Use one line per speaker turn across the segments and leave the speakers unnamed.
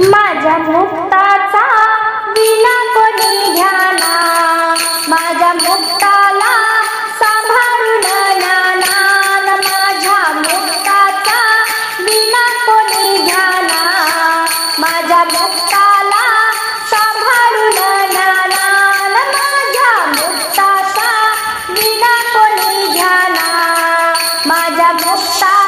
माझ्या मुक्ताचा विना कोणी ध्याना माझ्या मुक्ताला सांभाळून नाना माझ्या मुक्ताचा विना कोणी ध्याना माझ्या मुक्ताला सांभाळून नाना माझ्या मुक्ताचा विना कोणी ध्याना माझ्या मुक्ता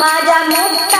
Madame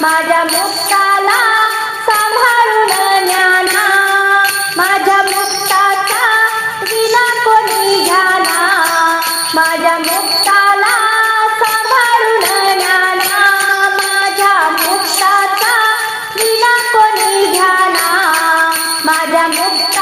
माझ्या मुक्ताला सांभाळून ज्ञाना माझ्या मुक्ताचा विना कोणी घ्याना माझ्या मुक्ताला सांभाळून ज्ञाना माझ्या मुक्ताचा विना कोणी घ्याना माझ्या मुक्ता